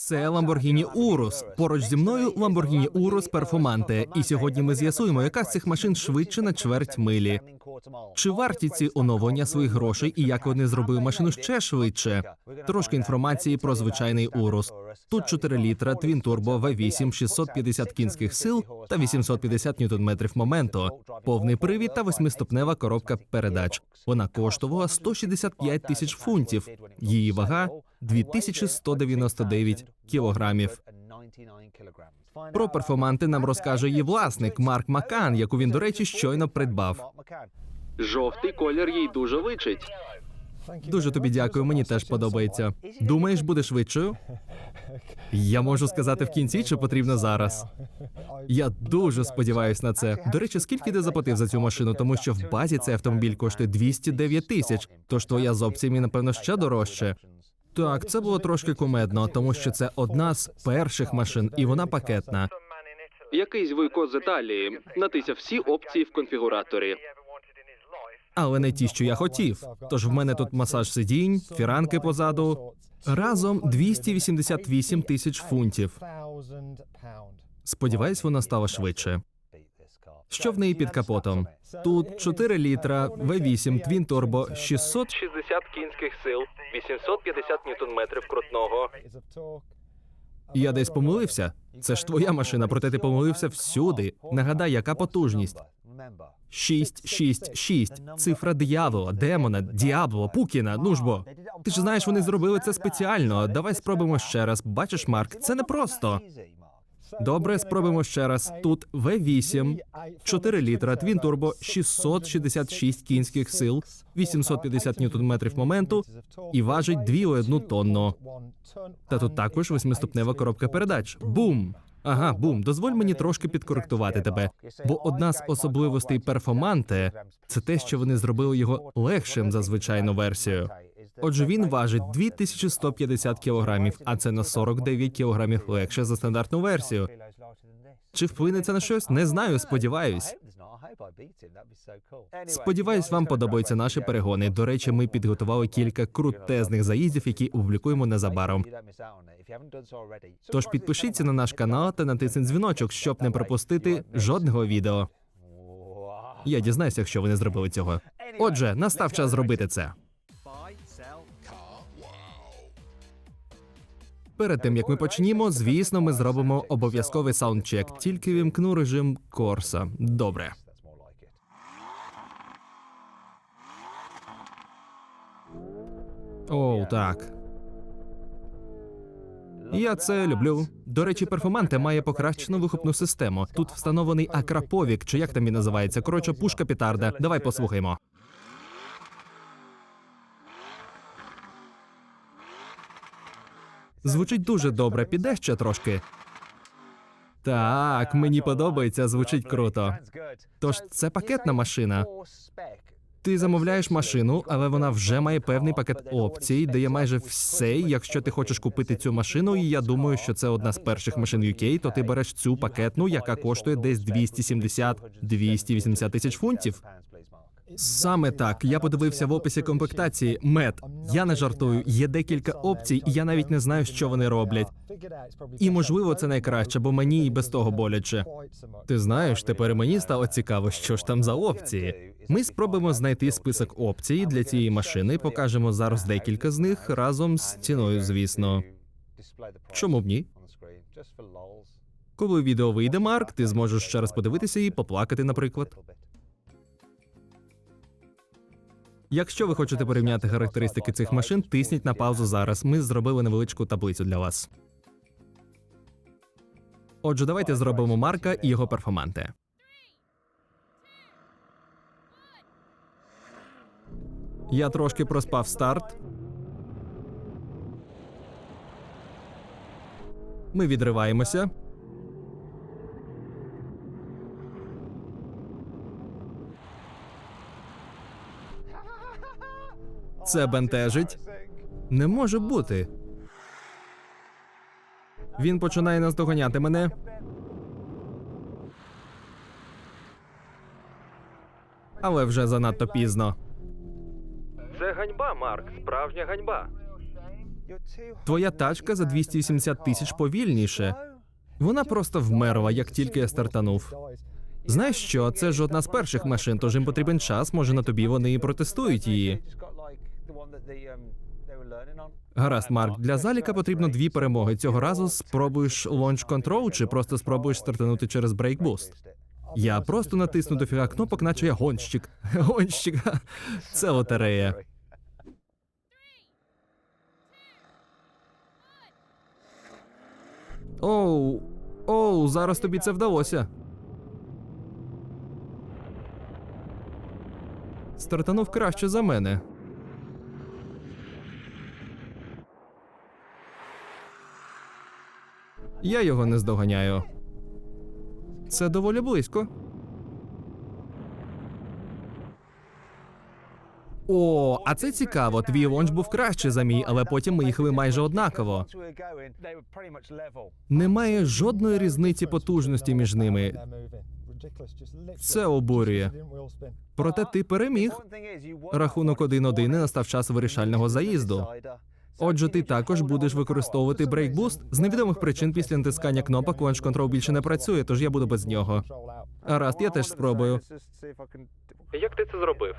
Це Lamborghini Urus. Поруч зі мною Lamborghini Urus Performante. І сьогодні ми з'ясуємо, яка з цих машин швидше на чверть милі. Чи варті ці оновлення своїх грошей і як вони зробили машину ще швидше? Трошки інформації про звичайний Урус. Тут 4 літра, твін турбо V8, 650 кінських сил та 850 ньютон-метрів моменту, повний привід та восьмиступнева коробка передач. Вона коштувала 165 тисяч фунтів. Її вага 2199 кілограмів. Про перформанти нам розкаже її власник Марк Макан, яку він, до речі, щойно придбав. Жовтий колір їй дуже личить. Дуже тобі дякую, мені теж подобається. Думаєш, буде швидшою? Я можу сказати в кінці, чи потрібно зараз. Я дуже сподіваюся на це. До речі, скільки ти заплатив за цю машину? Тому що в базі цей автомобіль коштує 209 тисяч. Тож твоя з опціями, напевно, ще дорожче. Так, це було трошки кумедно, тому що це одна з перших машин, і вона пакетна. Якийсь вуйко з Італії натисяв всі опції в конфігураторі. Але не ті, що я хотів. Тож в мене тут масаж сидінь, фіранки позаду. Разом 288 тисяч фунтів. Сподіваюсь, вона стала швидше. Що в неї під капотом? Тут 4 літра, V8, твін турбо, 660 кінських сил, 850 ньютон-метрів крутного. Я десь помилився. Це ж твоя машина, проте ти помилився всюди. Нагадай, яка потужність. 6, 6, 6. Цифра диявола, демона, діабло, Пукіна. Ну ж бо. Ти ж знаєш, вони зробили це спеціально. Давай спробуємо ще раз. Бачиш, Марк, це непросто. Добре, спробуємо ще раз. Тут V8, 4 літра, твін турбо, 666 кінських сил, 850 ньютон-метрів моменту і важить 2,1 тонну. Та тут також восьмиступнева коробка передач. Бум! Ага, бум, дозволь мені трошки підкоректувати тебе. Бо одна з особливостей перформанте це те, що вони зробили його легшим за звичайну версію. Отже, він важить 2150 кілограмів, а це на 49 кілограмів легше за стандартну версію. Чи вплине це на щось? Не знаю, сподіваюсь. Сподіваюсь, вам подобаються наші перегони. До речі, ми підготували кілька крутезних заїздів, які опублікуємо незабаром. Тож підпишіться на наш канал та натисніть дзвіночок, щоб не пропустити жодного відео. Я дізнаюся, якщо ви не зробили цього. Отже, настав час зробити це. Перед тим як ми почнімо, звісно, ми зробимо обов'язковий саундчек. Тільки вімкну режим Корса. Добре. Оу, так. Я це люблю. До речі, перформанте має покращену вихопну систему. Тут встановлений акраповік, чи як там він називається. Коротше, пушка петарда. Давай послухаймо. Звучить дуже добре. Піде ще трошки. Так, мені подобається, звучить круто. Тож це пакетна машина. Ти замовляєш машину, але вона вже має певний пакет опцій, де є майже все. Якщо ти хочеш купити цю машину, і я думаю, що це одна з перших машин UK, то ти береш цю пакетну, яка коштує десь 270-280 тисяч фунтів. Саме так. Я подивився в описі комплектації. Мед. Я не жартую. Є декілька опцій, і я навіть не знаю, що вони роблять. І можливо, це найкраще, бо мені і без того боляче. Ти знаєш, тепер мені стало цікаво, що ж там за опції. Ми спробуємо знайти список опцій для цієї машини. Покажемо зараз декілька з них разом з ціною, звісно. Чому б ні? Коли відео вийде, Марк, ти зможеш ще раз подивитися і поплакати, наприклад. Якщо ви хочете порівняти характеристики цих машин, тисніть на паузу зараз. Ми зробили невеличку таблицю для вас. Отже, давайте зробимо Марка і його перформанти. Я трошки проспав старт. Ми відриваємося. Це бентежить. Не може бути. Він починає наздоганяти мене. Але вже занадто пізно. Це ганьба, Марк, справжня ганьба. Твоя тачка за 270 тисяч повільніше. Вона просто вмерла, як тільки я стартанув. Знаєш що, це ж одна з перших машин, тож їм потрібен час, може на тобі вони і протестують її. Гаразд, Марк, для заліка потрібно дві перемоги. Цього разу спробуєш лонч контрол чи просто спробуєш стартанути через брейкбуст. Я просто натисну дофіга кнопок, наче я гонщик. Гонщик. Це лотерея. Оу, оу, зараз тобі це вдалося. Стартанув краще за мене. Я його не здоганяю. Це доволі близько. О, а це цікаво. Твій лонч був краще за мій, але потім ми їхали майже однаково. Немає жодної різниці потужності між ними. Це обурює. Проте ти переміг. Рахунок 1-1 і настав час вирішального заїзду. Отже, ти також будеш використовувати брейкбуст. З невідомих причин після натискання кнопок Launch Control більше не працює, тож я буду без нього. Гаразд, я теж спробую. Як ти це зробив?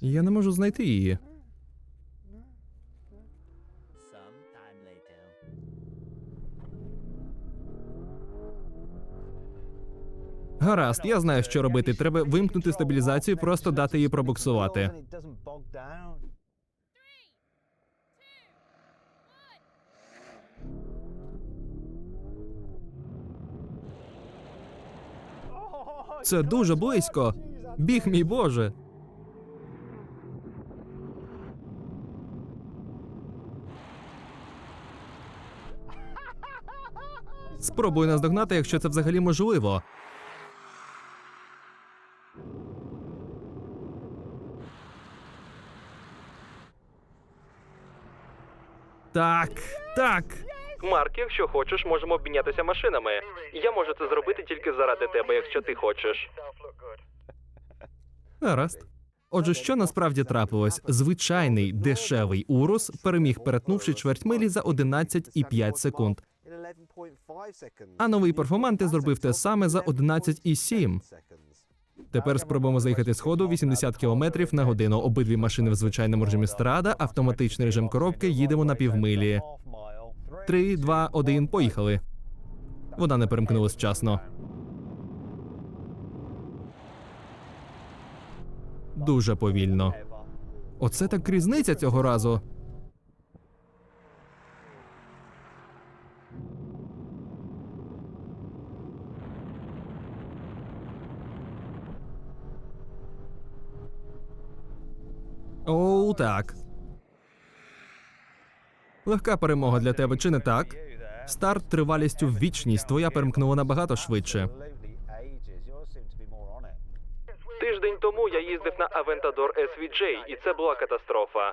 Я не можу знайти її. Гаразд, я знаю, що робити. Треба вимкнути стабілізацію, просто дати їй пробуксувати. Це дуже близько. Біг, мій Боже. Спробуй наздогнати, якщо це взагалі можливо. Так, так. Марк, якщо хочеш, можемо обмінятися машинами. Я можу це зробити тільки заради тебе, якщо ти хочеш. Гаразд. Отже, що насправді трапилось? Звичайний дешевий урус переміг, перетнувши чверть милі за 11,5 секунд. А новий перформанти зробив те саме за 11,7. Тепер спробуємо заїхати з ходу 80 км на годину. Обидві машини в звичайному режимі страда, автоматичний режим коробки. Їдемо на півмилі. Три, два, один, поїхали. Вона не перемкнулась вчасно. Дуже повільно. Оце так різниця цього разу. Оу, так. Легка перемога для тебе, чи не так? Старт тривалістю в вічність. Твоя перемкнула набагато швидше. Тиждень тому я їздив на Aventador SVJ, і це була катастрофа.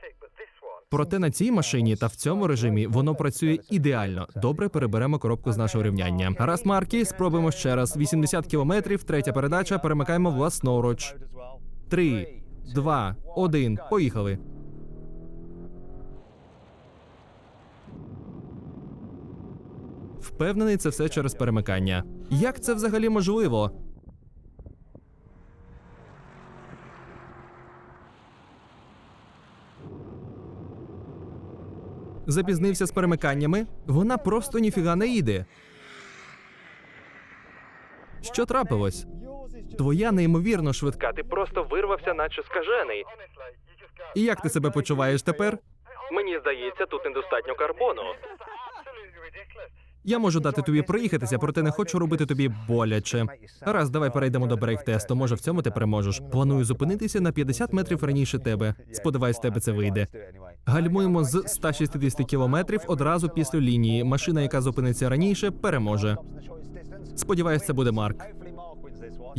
Проте на цій машині та в цьому режимі воно працює ідеально. Добре, переберемо коробку з нашого рівняння. Раз марки, спробуємо ще раз. 80 кілометрів, третя передача. Перемикаємо власноруч. Три, два, один. Поїхали. Впевнений, це все через перемикання. Як це взагалі можливо? Запізнився з перемиканнями. Вона просто ніфіга не їде. Що трапилось? Твоя неймовірно швидка. Ти просто вирвався, наче скажений. І як ти себе почуваєш тепер? Мені здається, тут недостатньо карбону. Я можу дати тобі проїхатися, проте не хочу робити тобі боляче. Раз, давай перейдемо до брейк-тесту. Може, в цьому ти переможеш. Планую зупинитися на 50 метрів раніше тебе. Сподіваюсь, тебе це вийде. Гальмуємо з 160 кілометрів одразу після лінії. Машина, яка зупиниться раніше, переможе. Сподіваюсь, це буде Марк.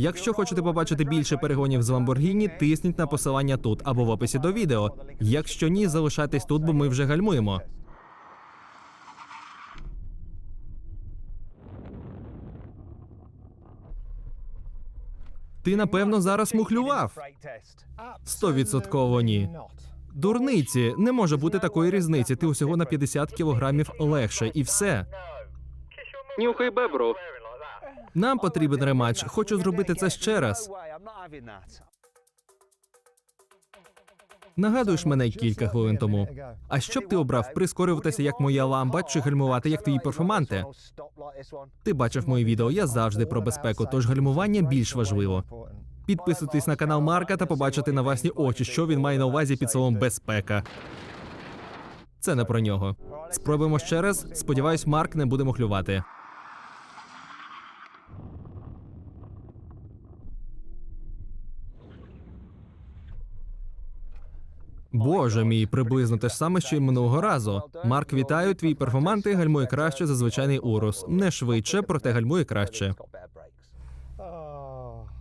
Якщо хочете побачити більше перегонів з Ламборгіні, тисніть на посилання тут або в описі до відео. Якщо ні, залишайтесь тут, бо ми вже гальмуємо. Ти напевно зараз мухлював. Стовідсотково ні. Дурниці, не може бути такої різниці. Ти усього на 50 кілограмів легше, і все. Нюхай бебру. Нам потрібен рематч. Хочу зробити це ще раз. Нагадуєш мене кілька хвилин тому. А що б ти обрав прискорюватися як моя ламба чи гальмувати як твої перформанти? Ти бачив мої відео, я завжди про безпеку, тож гальмування більш важливо. Підписуйтесь на канал Марка та побачите на власні очі, що він має на увазі під словом безпека. Це не про нього. Спробуємо ще раз. Сподіваюсь, Марк не буде мухлювати. Боже мій, приблизно те ж саме, що й минулого разу. Марк, вітаю, твій перформанти гальмує краще за звичайний урус. Не швидше, проте гальмує краще.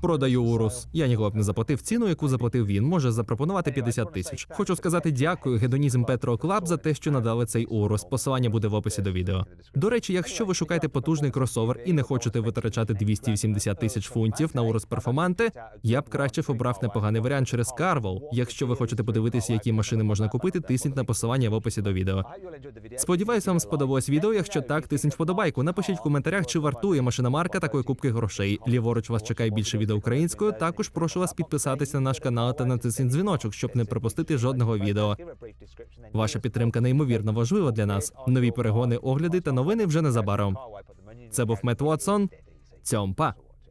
Продаю урус. Я ніколи б не заплатив ціну, яку заплатив він. Може запропонувати 50 тисяч. Хочу сказати дякую Гедонізм Петро Клаб за те, що надали цей урус. Посилання буде в описі до відео. До речі, якщо ви шукаєте потужний кросовер і не хочете витрачати 280 тисяч фунтів на урус перформанти, я б краще обрав непоганий варіант через Carvel. Якщо ви хочете подивитися, які машини можна купити, тисніть на посилання в описі до відео. Сподіваюсь, вам сподобалось відео. Якщо так, тисніть вподобайку. Напишіть в коментарях, чи вартує машина марка такої кубки грошей. Ліворуч вас чекає більше відео українською. Також прошу вас підписатися на наш канал та натисніть дзвіночок, щоб не пропустити жодного відео. Ваша підтримка неймовірно важлива для нас. Нові перегони, огляди та новини вже незабаром. Це був Мет Вотсон. Цьом па.